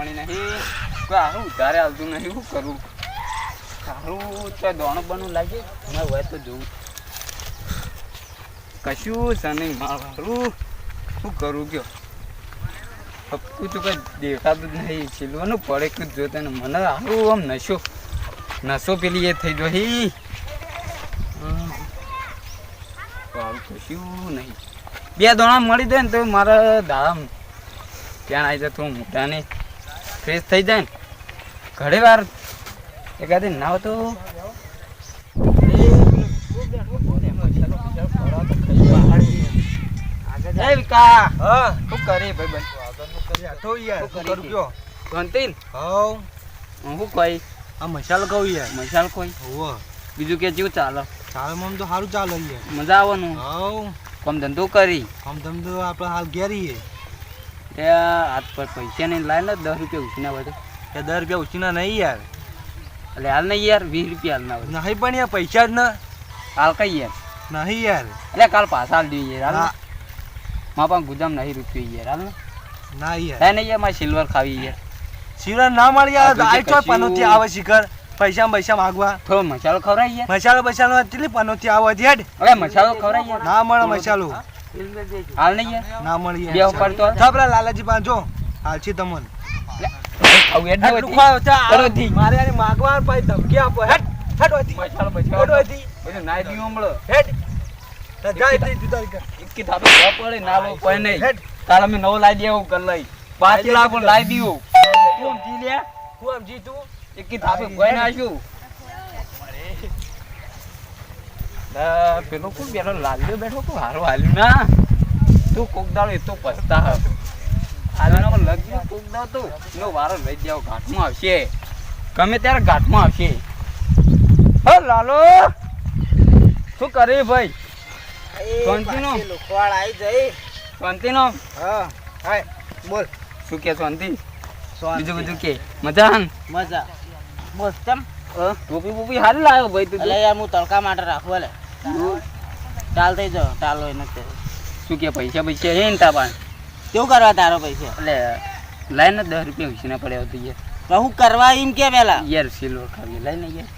મળી નહીં. કોઈ હારું ઉધારે આવતું નહીં, શું કરું? સારું તો દોણો બનું લાગે? મેં હોય તો જોઉં. કશું છે નહીં, મારું શું કરું કયો? પપ્પુ તો કઈ દેખાતું જ નહીં છેલ્વાનું પડે કે જોતા ને મને આવું આમ નશો નશો પેલી એ થઈ હમ. કશું નહીં. બે દોણા મળી દે ને તો મારા દામ ત્યાં આવી થોડું મોટા ને ફ્રેશ થઈ જાય ને. ઘણી વાર એકાદી ના? તો બીજું કે જેવું ચાલો? ચાલમાં તો સારું ચાલે મજા આવવાનું? કોમ ધંધો કરી? કમ ધંધો આપડે હાલ ઘેરીએ તે હાથ પર પૈસા નહીં લાય ને દસ રૂપિયા ઉછીના બધું. એ દસ રૂપિયા ઉછીના નહીં યાર. એટલે હાલ નહીં યાર વીસ રૂપિયા હાલ ના નહીં પણ યાર પૈસા જ ના. હાલ કઈ યાર? નહીં યાર. એટલે કાલ પાછા હાલ દઈએ યાર હાલ ના. પણ ગુજામ નહીં રૂપિયો યાર હાલ ને. યાર. હે નહીં યાર મારે સિલ્વર ખાવી યાર. સિલ્વર ના મળી યાર આઈ તો પનોતી આવે શિખર. પૈસા પૈસા માગવા. થોડો મસાલો ખવરાય યાર. મસાલો બસાલો કેટલી પનોતી આવે હેડ. હવે મસાલો ખવરાય યાર. ના મળે મસાલો. હાલ નહીં ના મળી બે ઉપર તો થાપરા લાલાજી પાંચ જો. હાલથી તમને. મારે માગવા પછી ધમકી આપો. હેડ હેડ વાથી. મસાલો હેડ મસાલો વાથી. બધું નાઈ દીધું હમણાં. હેડ. તો જાય તે જુદા રીતે. એકી થાપે જવા પડે ના લો કોઈ નહીં. હેડ. તારે અમે નવો લાવી દેવું કર લઈ. પાંચ લાખ લાઈ તું સમજી લે હું આમ જીતું. એકી થાપે કોઈ નાખ્યું લા, પેલો કોણ બેઠો? લાલ્યો બેઠો તું હારો હાલ્યું ના. તું કોક દાડો એ તો પસ્તા હ હાલ્યો લગ્ન કોક દાડો તો એનો વારો લઈ જાવ ઘાટમાં આવશે. ગમે ત્યારે ઘાટમાં આવશે. હો લાલો. શું કરે ભાઈ? શાંતિનો? લુખવાડ આવી જઈ. શાંતિનો? હા હાય બોલ. શું કે શાંતિ? બીજું બધું કે? મજા મજા. બોસ અ, ટોપી બોપી હાલ લાવ્યો ભાઈ તું યાર હું તડકા માટે રાખું લે ચાલ થઈ જાઓ ચાલો એને શું કે પૈસા પૈસા છે ને તા પાસે? કેવું કરવા તારો પૈસા? એટલે લાઈને દસ રૂપિયા ઉછીને પડ્યા આવતી ગયા તો હું કરવા એમ કે પેલા? યાર સિલ્વર ખાવી લાઈને યાર.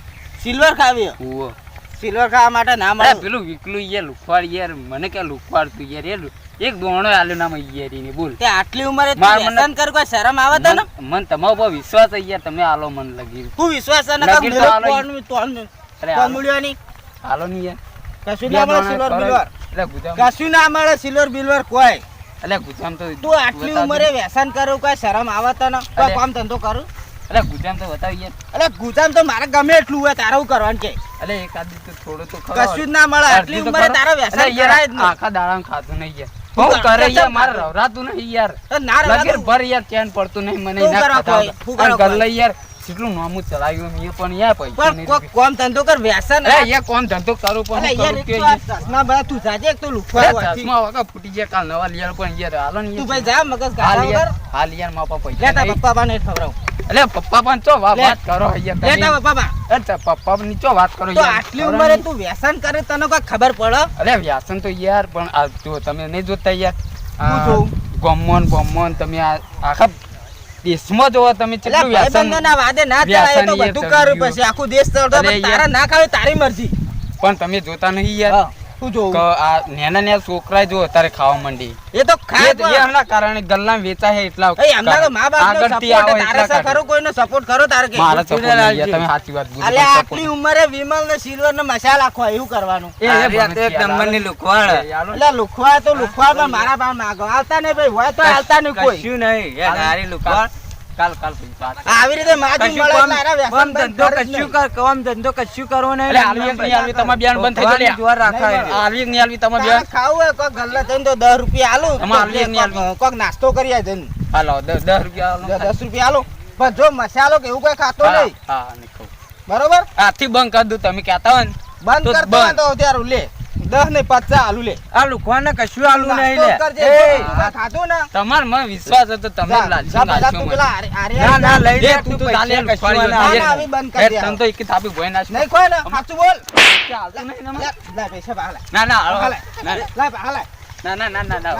સિલ્વર ખાવી ઉવો. સિલ્વર ખાવા માટે ના મળે? પેલું વિકલું યાર લુખવાડ યાર મને કે લુખવાડ તું યાર એ એક દોણો આલ્યો ના મય યાર એને બોલ. તે આટલી ઉંમરે તું વ્યસન કર કોઈ શરમ આવે તને? મન મન તમારા પર વિશ્વાસ યાર તમે આલો મન લગી તું વિશ્વાસ ન ને લગી કાં તો આલો તો આલો. મૂલ્યોની? આલો ની યાર. કશું ના મળે સિલ્વર ખવડાવી. બિલ્વર. એટલે ગુજામ કશું ના મળે સિલ્વર બિલ્વર કોઈ. એટલે ગુજામ તો તું આટલી ઉંમરે વ્યસન કરું કોઈ શરમ આવે તને કોઈ કામ ધંધો કરું? એટલે ગુજામ તો બતાવી એટલે ગુજામ તો મારે ગમે એટલું હોય તારે હું કરવાનું કે? એટલે એક તો થોડું તો કશું જ ના મળે આટલી ઉંમરે તારે વ્યસન કરાય જ આખા દાડામાં ખાધું નહીં યાર. તું કરે યાર મારે રવરાતું નહીં યાર. ના રહેવા ભર યાર ચેન પડતું નહીં મને ખાતા? લઈ યાર. કેટલું નામું ચલાવ્યું એ પણ યાર પૈસા પણ કોમ ધંધો કર વ્યસન યાર કોણ ધંધો કરું પણ કરું કે ચશ્મા બધા તું જાજે તો લુખવા ચશ્મા વગર ફૂટી જાય કાલ નવા લઈ પણ યાર હાલો ને તું ભાઈ જા મગજ ગાળા વગર. હાલ યાર મારા પપ્પા પૈસા લેતા પપ્પા બાને ખવડાવું. અલે પપ્પા પણ ચો વાત કરો યાર લે પપ્પા બા અરે પપ્પા ની નીચો વાત કરો યાર. આટલી ઉંમરે તું વ્યસન કરે તને કોઈ ખબર પડે? અરે વ્યાસન તો યાર પણ આ જો તમે નહીં જોતા યાર? ગોમન બોમન તમે આ આખા દેશમાં જોવા તમે કેટલું વ્યાસન ભાઈબંધોના વાદે ના ચલાય તો બધું કરું પછી આખું દેશ તારા ના ખાવે તારી મરજી. પણ તમે જોતા નહીં યાર. તું જોવું આ નાના નાના છોકરા જો અત્યારે ખાવા માંડી. એ તો ખાય એ એમના કારણે ગલ્લા વેચાય એટલા એ એમના તો મા બાપ આગળથી આવો તારે એટલા સર કોઈનો સપોર્ટ કરો તારે કે? મારા support નહીં તમે સાચી વાત બોલી, અલે પણ ઉંમરે વિમલ ને સિલ્વર ને મસાલ આખો એવું કરવાનું. એ, એ. એટલે લુખવા તો લુખવા પણ મારા પાસે માગો આવતા નહીં ભાઈ હોય તો આવતા નહીં કોઈ. નહીં કાલ કાલ કાલ આવી રીતે માજુ મળે એટલે આરા વ્યસન બંધ કરે જ નહીં. અરે આલવી એક આલવી, તમારે બેન બંધ થઈ જાય લ્યા. નહીં, આલવી એક આલવી, તમારે બેન. ખાવું હોય કોક ગલ્લે જઈને તો દસ રૂપિયા આલું. એમાં આલવી એક આલવી. કોક- કોક નાસ્તો કરી આય જઈને હાલો, રૂપિયા આલો. દસ રૂપિયા આલો. પણ જો મસાલો કે એવું કઈ ખાતો હા, નહીં. હા, બરોબર? આથી બંધ કરી દઉં તમે કહેતા હોય ને. બંધ કરતો હોય તો ત્યારે લે. દસ ને પચાસ આલુ લે આ લુખવાને કશું આલું નહીં નાસ્તો લે કરજે, એ, જો તું કાંઈ ખાધું ને તમાર મને વિશ્વાસ હતો તમે જા, લાલચી જા, બધા નાખ્યો તું મને. પેલા આરે- આરે- ના ના લઈ લે તું તું તો ચાલે કશું કશું ના, નહીં. ના, આવી બંધ કરી એ તો એકી થાપી ભોય નાખ્યો. નહીં કોઈ ને સાચું બોલ ચાલતું નહીં લે, તમારે? લે પૈસા બહાર લાય. ના ના ના, લાય બહાર લાય. ના ના ના ના ના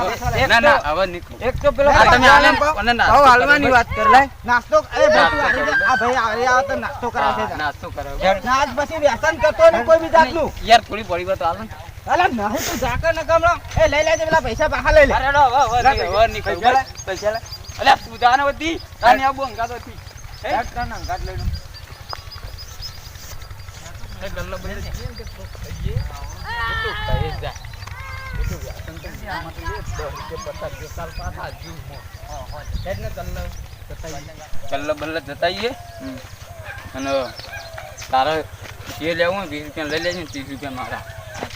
ના ના હવે નીકળો એક તો પેલો તમે આલે ભાવ નાસ્તો હાલવાની વાત કર લે નાસ્તો એ ભાઈ તું નાસ્તો હારી કરો. જા. આ ભાઈ હારી આવે તો નાસ્તો કરાવે નાસ્તો કરાવો. ના આજ પછી વ્યસન કરતો ને કોઈ બી જાતનું યાર થોડી પડી વાત ને. અલા નહીં તું ન કમળો એ લઈ લેજે પેલા પૈસા પાછા લઈ લે અરે નો, હવે- હવે નહીં, હવે નહીં પૈસા લે. પૈસા તું જાને બધી. તાની આ બોંગા તો હતી. હે? ઝાક કર ને લઈ લે. એ ગલ્લો બંધ છે. એ તો કહે જા. એ તો વ્યસન તો આમાં તો એ દસ રૂપિયા પચાસ સાલ પાછા જીવમાં. હેડ ને ગલ્લો ગલ્લો બલ્લો જતાઈએ. અને તારે જે લેવું વીસ રૂપિયા લઈ લેજે ત્રીસ રૂપિયા મારા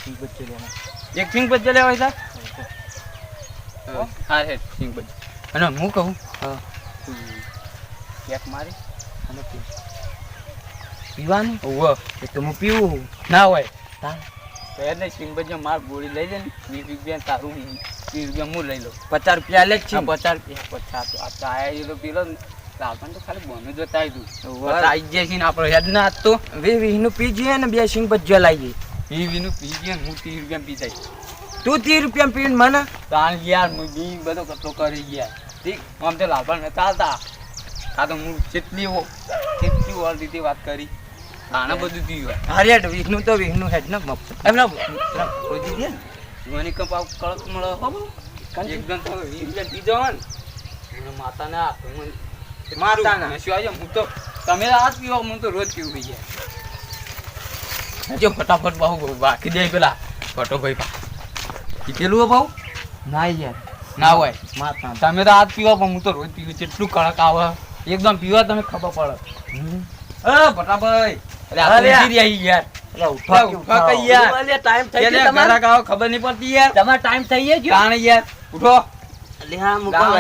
એક સિંગ બચ્ચે લેવાય સાહેબ હા હે. સિંગ બચ્ચે અને હું કહું? હા. કેક મારી? અને પી પીવાનું? ઓવો એ તો હું પીવું ના હોય. તાર. તો એને સિંગ બચ્ચે માર ગોળી લઈ લે ને વીસ રૂપિયા તારું ત્રીસ રૂપિયા હું લઈ લઉં. પચાસ રૂપિયા લે હા, પચાસ રૂપિયા પચાસ આ ચાય તો પીલો ને આપણને તો ખાલી બોનું જોતા આવ્યું દઉં. આવી જાય છે ને આપણો હેડ ના તો. વી વી નું પી જઈએ ને બે સિંગ ભજીયા લાવી જઈએ વી વીનું પી ગયા હું ત્રીસ રૂપિયા પી જાય તું ત્રીસ રૂપિયા પીને મને? તાણ યાર હું બી બધો કચરો કરી ગયા. ઠીક આમ તો લાભા ને ચાલતા આ તો હું જેટલી હો જેટલી વાર રીતે વાત કરી. આને બધું થયું હારિયાટ વીસ વિષ્ણુ તો વિષ્ણુ નું હેડ ને મફત એમના રોજી દે મને કપ આવ કળક મળે. હો. એકદમ તો વીસ રૂપિયા પી જવા ને મને માતાને આ માતાના. શું આવી હું તો તમે આજ પીવા હું તો રોજ પીવું ભાઈ જો ફટાફટ બહુ બાકી દે પેલા. ફટો ભાઈ પા. કીધેલું હો ભાવ ના યાર. ના હોય. તમે તો આજ પીવા પણ હું તો રોજ પીવું કેટલું કડક આવે. એકદમ પીવા તમે ખબર પડે. અ ફટાફટ. અરે યાર. ખબર નહીં પડતી યાર. તમારે ટાઈમ થઈ ગયો યાર. ઉઠો.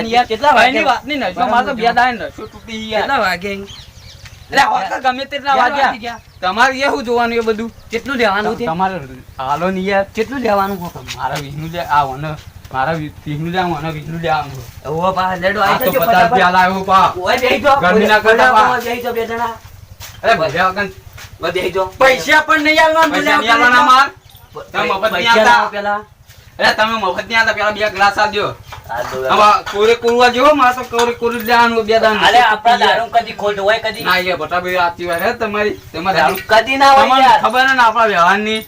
યાર. કેટલા વાગે વાત નહીં નશો મારે બે દાડે નશો તૂટી યાર કેટલા વાગે એટલે હોકા ગમે તેટલા વાગ્યા તમારે એ શું જોવાનું એ બધું? કેટલું લેવાનું તમારે હાલો નહીં યાર. કેટલું લેવાનું? મારા વીસનું લે આ વને મારા વીસનું લે મને વીસનું લે આવું ઓવો પા લેડો આ તો પચાસ રૂપિયા લાવ્યો પા ઓય બેહી જાઓ. ગરમી ના કરતા પા. બેહી જાઓ બે જણા. અરે ભર્યા વગર ઓય બેહી પૈસા પણ નહીં આવવાનું પૈસા નહીં આવવાના માર. તમે મફત નહીં આવતા. પેલા. અરે તમે મફતની પેલા બે ગ્લાસ આલજો આ દો. હવે કોરે કોરવા જેવો મારે તો કોરે કોરું જ બે દાન અલે આપણા દારૂ કદી ખોટ હોય કદી? ના યાર બટાભાઈ આતી વાર તમારી તમારે દારૂ કદી ના હોય યાર. ખબર ને આપણા વ્યવહારની?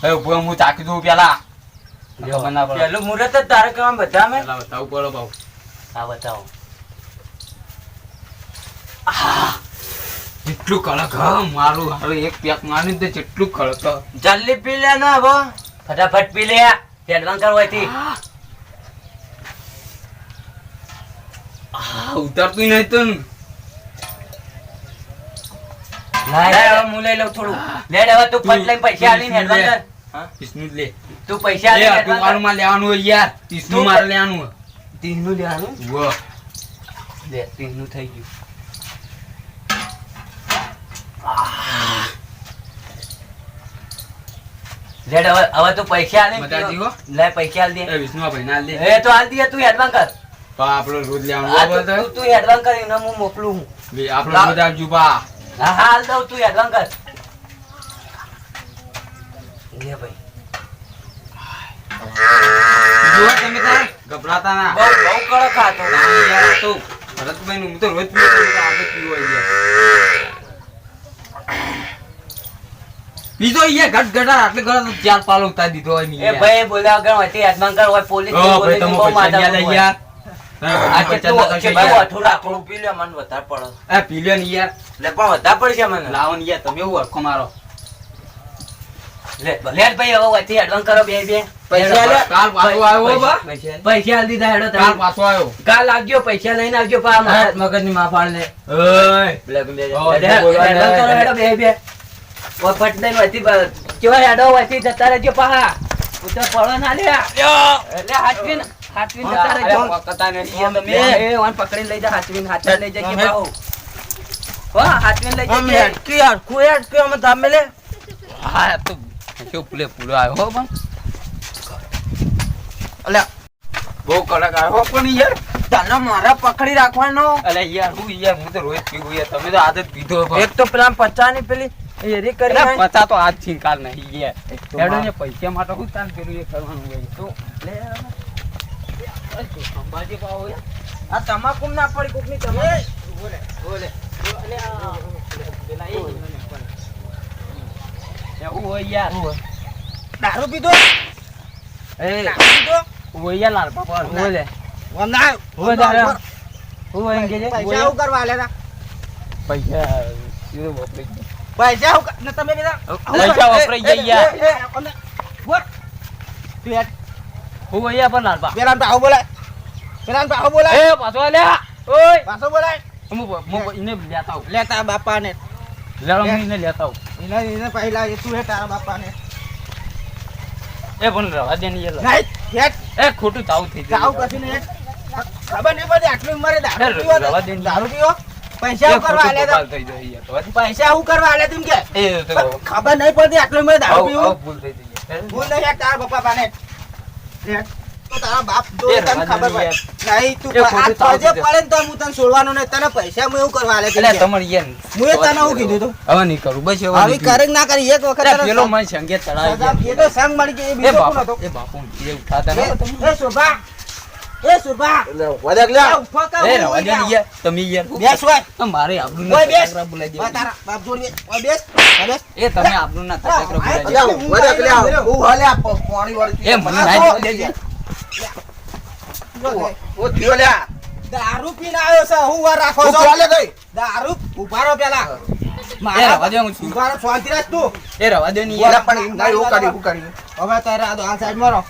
હવે ઊભો હું ચાકી દઉં પેલા. પેલું મુહૂર્ત જ તારે કરવા બધા મેં પેલા બતાવું પડો બાબુ હા બતાવો. જેટલું કડક હા મારું હારું એક પેક મારી દે જેટલું કડક જલ્દી પી લે ને હવે. ફટાફટ પી લે. એડવાન્સ કરવો હા ઉતરતું નહીં તો. ને. લે હવે હું લઈ લઉં થોડું. લે હવે તું લઈને પૈસા આલીને લે. એડવાન્સ કર. વિષ્ણુ લે. તું પૈસા તું મારું માં લેવાનું હોય યાર. તું- મારે લેવાનું હોય. કર. લેવાનું. લે ત્રીસનું થઈ ગયું. લે હવે હવે તું પૈસા આલે હો. લે પૈસા આલ દે. એ વિષ્ણુ ભાઈ ના દે. એ તો આલ દે તું હેડવાન કર. પા આપણો રોજ લેવાનું આ તો તું- હેડવાન કર કરીને હું મોકલું હું. બે આપણો રોજ આવજો પા હા હા દઉં તું હેડવાન કર. લે ભાઈ. જુઓ તમે તાર ગભરાતા ના. બહુ બહુ કડક યાર આ ભરતભાઈ નું હું તો રોજ પીવું આગળ પીવું યાર. બીજો યાર ઘટ ઘટા આટલે ઘણા ચાર પાલ ઉતારી દીધો હોય એ ભાઈ બોલ્યા વગર વચ્ચે એડવાન્સ કર હોય પોલીસ ઓ ભાઈ તમે પૈસા લઈ આ કેટલું ના યાર. અઠું રાખવું પી લે મને વધારે પડે. આ પી લ્યો ને યાર લે પણ વધારે પડશે મને. લાવો ને યાર તમે એવું હરખો મારો. લે લે ભાઈ હવે વચ્ચે એડવાન્સ કરો બે બે. પૈસા લે. કાલ પાછો આવ્યો બા. પૈસા પૈસા દીધા હેડો કાલ પાછો આવ્યો. કાલ આવજો પૈસા લઈને આવજો પા મગજની માફાળ ઓય. લે બે હેડો બે. ફટ દઈને વચ્ચે કેવા હેડો વચ્ચે જતા રહેજો પાહા. ઉતર પડો ના લે. લે હાચવીને હાચવીને જતા રહેજો પકડતા નથી તમે. એ એ પકડીને લઈ જા હાચવીને હાચવીને લઈ જજે અમે- પાહો હો. હાચવીને લઈ અમે જજે હેડકી હેડકું હેડકું અમે તમે લે હા તો શું પૂલે પૂરો આવ્યો હો પણ. અલ્યા બહુ કડક આવ્યો પણ યાર. તને મારા પકડી રાખવાનો? અલ્યા યાર હું યાર હું તો રોજ પીવું યાર. તમે તો આદત પીધો એક તો પેલા પચાની પેલી એ રી કરી નાખ. તો આજથી કાલ નહીં ગયા એડો ને પૈસા માટે હું તાન પેલું એ કરવાનું હોય. તો લે સંભાજી પાવો યાર. આ તમાકુ ના પડી કોકની તમે બોલે બોલે અને આ પેલા એ એવું હોય યાર. દારૂ પીધો? એ દારૂ પીધો? હોય યાર લાલ પાપા બોલે વંદા હોય દારૂ હોય એમ કે પૈસા કરવા આલ્યા પૈસા એ ગયા. પૈસા આવું કર- ને તમે બધા પૈસા વપરાઈ ગયા. તું યાર હું અહીંયા પણ લાલ પા પેલા ભાવ બોલાય પેલા ભાવ બોલાય એ પાછો આલ્યા ઓય પાછો બોલાય હું હું એને લેતા આવું લેતા બાપા ને લેવા હું એને લેતા આવું એને એને પહેલા એ તું હે તારા બાપા ને એ પણ રવા દે ને યાર એ ખોટું તાવું થઈ જાવ ગયું કશું નહીં ખબર નહીં પડતી આટલી ઉંમરે દારૂ પીવો તો-. દારૂ પીવો પૈસા કરવા ખોટું થઈ જાય યાર રવા દે. તા? પૈસા હું કરવા આલ્યા તું કે? એ તો ખબર નહીં પડતી આટલી ઉંમરે દારૂ પીવું. ભૂલ થઈ ગઈ ભૂલ નહીં તારા બાપા પાને. તો તારા બાપ જો તને ખબર પડે. નહીં તું આ ખોટું તાવ ફરજે થઈ પડે તો હું તને છોડવાનો નહીં. તને પૈસા હું એવું કરવા આલ્યા એટલે તમારે યાર હું તને હું કીધું તું? હવે નહીં કરું બસ હવે આવી કરે ના કરી એક વખત પેલો મને સંગીત ચડાવી સજા- એ ગયા. તો સંગ મળી એ કોણ બાપુ એ બાપુ એ ઉઠાતા તમે? એ સુભા એ રવા દે યાર તમે યાર બેસ હોય. આ આબરૂ ના બેસ. બોલાઈ દે. તારા બાપ જોડે. ઓય બેસ. બેસ એ તમે આબરૂ ના તકરાર બોલાઈ દે. અલ્યા, હું વળે કે લ્યા, હું હાલે પાણી વાળી એ મને આ નાઈ દે ઓ થયો લ્યા. દારૂ પીને આવ્યો છે. હું વાર રાખો છો? ચાલે ગઈ દારૂ? ઉભારો પેલા. એ રવા દે હું છું. ઊભા રહો શાંતિ રાખ તું. એ રવા દે ને યાર. યાર. પણ હું હવે તારે આ આ સાઈડમાં રહો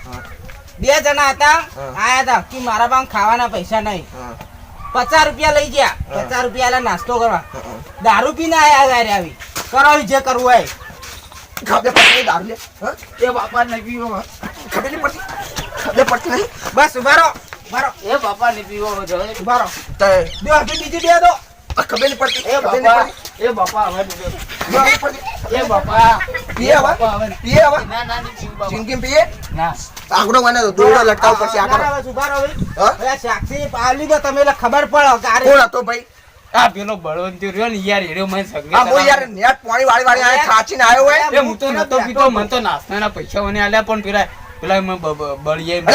બે જણા હતા. આયા હતા. કે મારા પાસે ખાવાના પૈસા નહીં. પચાસ રૂપિયા લઈ ગયા. પચાસ રૂપિયા એટલે નાસ્તો કરવા. દારૂ પીને આયા ગારે આવી. કરો જે કરવું હોય. ખબર પડતી દારૂ લે. એ બાપા નહીં પીવો. ખબર નહીં પડતી. ખબર પડતી નહીં. બસ ઉભારો ઉભારો એ બાપા નહીં પીવો. જો. ઊભા રહો. તો બીજી બે દો. ખબર નહીં પડતી. એ બાપા એ બાપા હવે એ બાપા. પીએ હવે? પીએ હવે? ના ના. જિંદગી પીએ? ના. આગળનો મને દોરડો લટકાવ પછી ના, ના, આગળ ઊભા રહો હવે. સાક્ષી પાલી દો તમે ખબર પડે કે કોણ હતો ભાઈ? આ પેલો બળવંતી રહ્યો ને યાર એરો મને સંગે આ હું યાર નેટ પાણી વાળી વાળી આયા ખાચીને આવ્યો હોય? એ હું તો નતો પીતો મને તો નાસ્તાના પૈસા મને આલ્યા પણ પેલા પેલા મને બ- બ-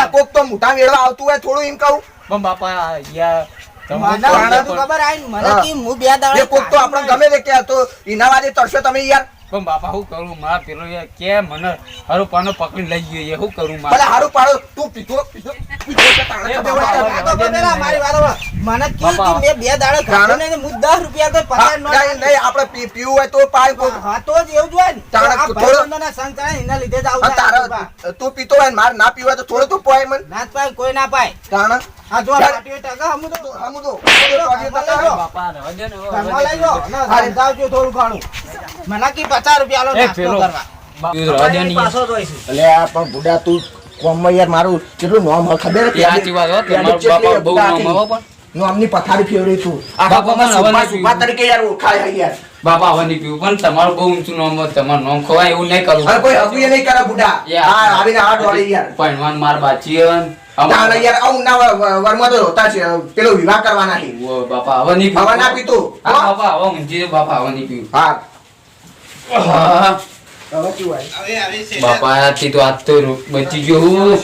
કોક તો મોટા મેળવા આવતું હોય થોડું એમ કહું. પણ બાપા યાર મને ખબર કે હું. બે દાડા એ કોક તો આપણે ગમે તે કે તો એના વાદે તરશો તમે યાર. પણ બાપા શું કરું મારા પેલો કે મને હારું પાનો પકડી લઈ ગયો એ શું કરું મારે? હારું પાડો તું પીધો પીધો પીધો કે તાણે એ ખબર બાપા, હોય તો. આ તો પેલા મારી વાત સાંભળો. મને કીધું મેં બે દાડા ખાધું ને હું દસ રૂપિયા તો પચાસ નો નહીં, નહીં, આપણે પીવું હોય તો પાય હા તો જ એવું જ ને. તારે તો આ થોડો- ભાઈબંધોના સંગ ચડાય ને એના લીધે જ આવું હા, થાય બાપા. તારા તું પીતો હોય મારે ના પીવું તો થોડું તો પોય મને. ના પાય કોઈ ના પાય. તાણે? આ જો પાટીઓ ટકા હમું તો. હમું તો. ઘરમાં લઈ બાપા રહેવા દે ને હવે, લઈ જાઓ. ના, સમજાવજો થોડું ઘણું. મને કી પચાસ રૂપિયા લો નાસ્તો પેલો કરવા. બા- રહેવા દે ને યાર. એટલે આ પણ બુડા તું કોમમાં યાર મારું કેટલું નોમ ખબર સાચી વાત બાપા બહુ નામ હો પણ. નોમની પથારી ફેવરી તું બાપા મને સુપા સુપા તરીકે યાર ઓળખાય યાર. બાપા હવે પીવું પણ તમારું બહુ ઊંચું નામ તમારું નામ ખવાય એવું નહીં કરું. કોઈ નહીં કરે બુડા. હા આવીને હાથ વાળી યાર. માર બાચી યાર આવું ના વરમાં તો હોતા છે. પેલો વિવાહ કરવાના છે. બાપા હવે નહીં હવે ના પીતું. હા બાપા હવે ઊંઘી બાપા હવે નહીં પીવું. હા? બાપા આથી તો આજ તો બચી ગયો હું.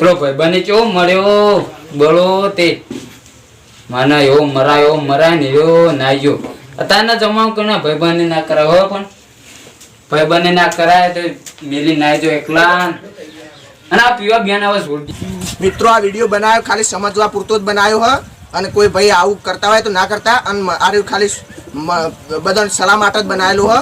ભાઈ બને કેવો મળ્યો? બળો તે. માના એવો મરાય મરાય ને એવો ના ગયો અત્યારના જમાનો ભાઈ બને ના કરાય હો પણ. બને ના કરાય તો મેલી ના જો એકલા. અને આ પીવા બેન આવે મિત્રો, આ વીડિયો બનાવ્યો, ખાલી સમજવા પૂરતો જ બનાવ્યો, હ. અને કોઈ ભાઈ આવું કરતા હોય તો ના કરતા. અને આ ખાલી બધા સલાહ માટે જ બનાવેલું, હ.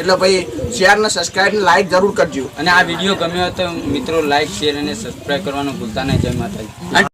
એટલે ભાઈ શેર ને સબસ્ક્રાઇબ ને લાઈક જરૂર કરજો. અને આ વીડિયો ગમ્યો હોય તો મિત્રો લાઈક શેર અને સબસ્ક્રાઇબ કરવાનું ભૂલતા નહીં. જય માતાજી.